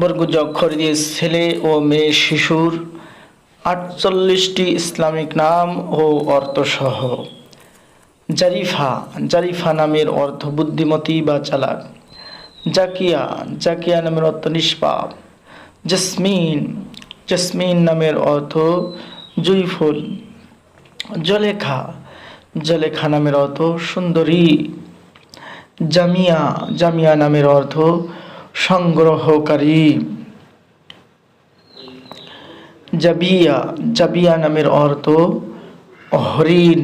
বর্গুজ অক্ষর দিয়ে ছেলে ও মেয়ে শিশুর আটচল্লিশটি ইসলামিক নাম ও অর্থসহ। জারিফা জারিফা নামের অর্থ বুদ্ধিমতী বা চালাক। জাকিয়া জাকিয়া নামের অর্থ নিষ্পাপ। জসমিন জসমিন নামের অর্থ জুইফুল। জলেখা জলেখা নামের অর্থ সুন্দরী। জামিয়া জামিয়া নামের অর্থ সংগ্রহকারী। জাবিয়া জাবিয়া নামের অর্থ হরিণ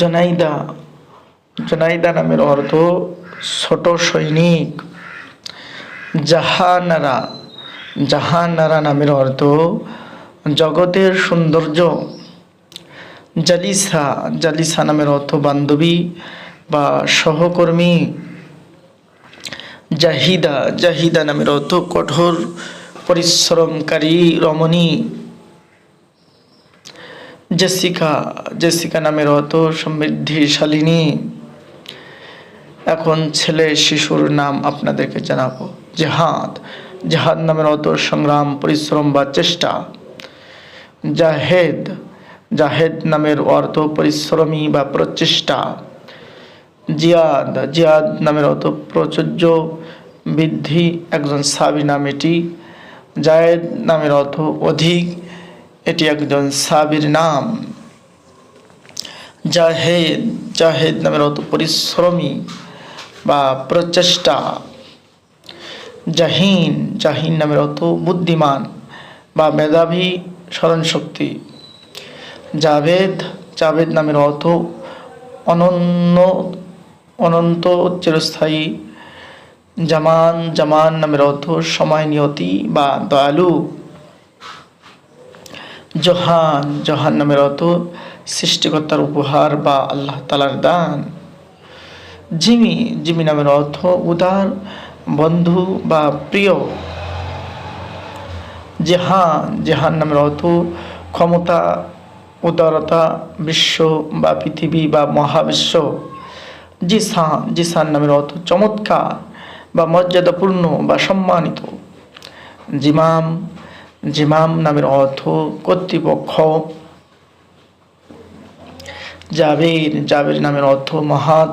জনাইদা জনাইদা নামের অর্থ ছোট সৈনিক। জাহানারা জাহানারা নামের অর্থ জগতের সৌন্দর্য। জালিসা জালিসা নামের অর্থ বান্ধবী বা সহকর্মী। জাহিদা জাহিদা নামের অর্থ কঠোর পরিশ্রমকারী রমণী। জেসিকা জেসিকা নামের অর্থ সমৃদ্ধিশালিনী। এখন ছেলে শিশুর নাম আপনাদেরকে জানাব। জেহাদ জেহাদ নামের অর্থ সংগ্রাম, পরিশ্রম বা চেষ্টা। জাহেদ জাহেদ নামের অর্থ পরিশ্রমী বা প্রচেষ্টা। জিয়াদ জিয়াদ নামের অত প্রচুর্য বৃদ্ধি একজন সাবি নাম এটি। জায়েদ নামের অর্থ অধিক এটি একজন সাবির নাম। জাহেদ জাহেদ নামের অর্থ পরিশ্রমী বা প্রচেষ্টা। জাহিন জাহিন নামের অর্থ বুদ্ধিমান বা মেধাবী স্মরণশক্তি। জাভেদ জাভেদ নামের অর্থ অনন্য অনন্ত চিরস্থায়ী। জামান জামান নামের অর্থ সময় নিয়তি বা দয়ালু। জহান জহান নামের অর্থ সৃষ্টিকর্তার উপহার বা আল্লাহ তালার দান। জিমি জিমি নামের অর্থ উদার, বন্ধু বা প্রিয়। জেহান জেহান নামের অর্থ ক্ষমতা, উদারতা, বিশ্ব বা পৃথিবী বা মহাবিশ্ব। জিসান জিসান নামের অর্থ চমৎকার বা মর্যাদাপূর্ণ বা সম্মানিত। জিমাম জিমাম নামের অর্থ কর্তৃপক্ষ। জাবের জাবের নামের অর্থ মহাত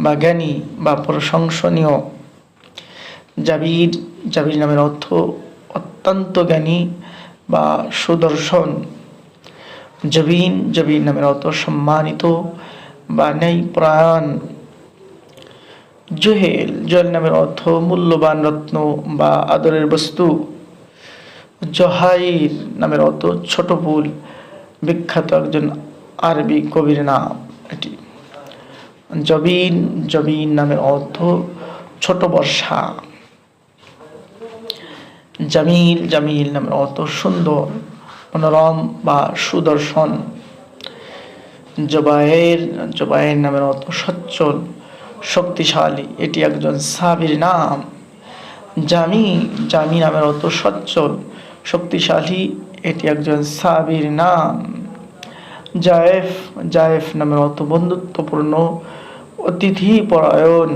বা জ্ঞানী বা প্রশংসনীয়। জাবির জাবির নামের অর্থ অত্যন্ত জ্ঞানী বা সুদর্শন। জবিন জবিন নামের অর্থ সম্মানিত বা ন্যায় প্রাণ। জোহেল জোহেল নামের অর্থ মূল্যবান রত্ন বা আদরের বস্তু। জহাইর নামের অর্থ ছোট ফুল, বিখ্যাত একজন আরবি কবির নাম এটি। জবিন জবিন নামের অর্থ ছোট বর্ষা। জামিল জামিল নামের অর্থ সুন্দর, মনোরম বা সুদর্শন। জবায়ের জবায়ের নামের অর্থ সচ্ছল, শক্তিশালী, এটি একজন সাবির নাম। জামি জামি নামের অর্থ সচ্ছল, শক্তিশালী, এটি একজন সাবির নাম। জায়েফ জায়েফ নামের অর্থ বন্ধুত্বপূর্ণ অতিথি পরায়ণ।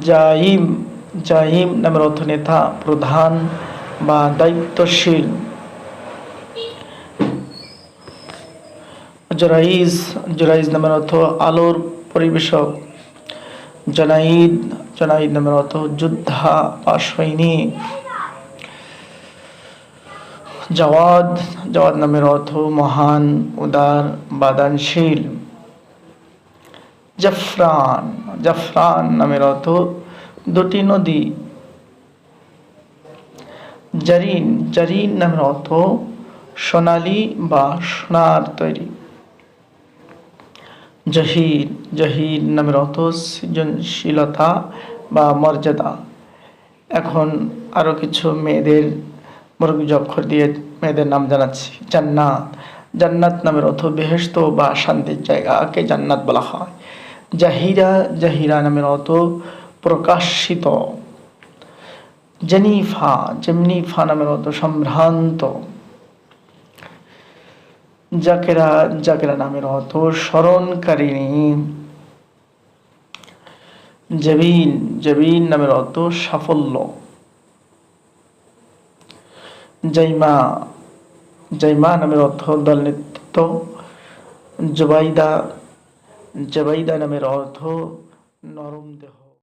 জাহিম জাহিম নামের অর্থ নেতা, প্রধান বা দায়িত্বশীল। জরাইজ জরাইজ নামের অর্থ আলোর পরিবেশক। জনাইদ জনাইদ নামের অর্থ যোদ্ধা বা সৈনিক। জওয়াদ জওয়াদ নামের অর্থ মহান, উদার, বাদানশীল। জাফরান জাফরান নামের অর্থ দুটি নদী। জারিন জারিন নামের অর্থ সোনালি বা সোনার তৈরি। জহির জহির নামের অর্থ সৃজনশীলতা বা মর্যাদা। এখন আরও কিছু মেয়েদের বর্গীজ অক্ষর দিয়ে মেয়েদের নাম জানাচ্ছি। জান্নাত। জান্নাত নামের অর্থ বেহেস্ত বা শান্তির জায়গাকে জান্নাত বলা হয়। জাহিরা জাহিরা নামের অর্থ প্রকাশিত। জেনিফা, জেমনিফা নামের অর্থ সম্ভ্রান্ত। জাকেরা জাকেরা নামের অর্থ স্মরণকারিণী। জবিন জবিন নামের অর্থ সাফল্য। জাইমা জাইমা নামের অর্থ দল নেতৃত্ব। জবাইদা জবাইদা নামের অর্থ নরম দেহ।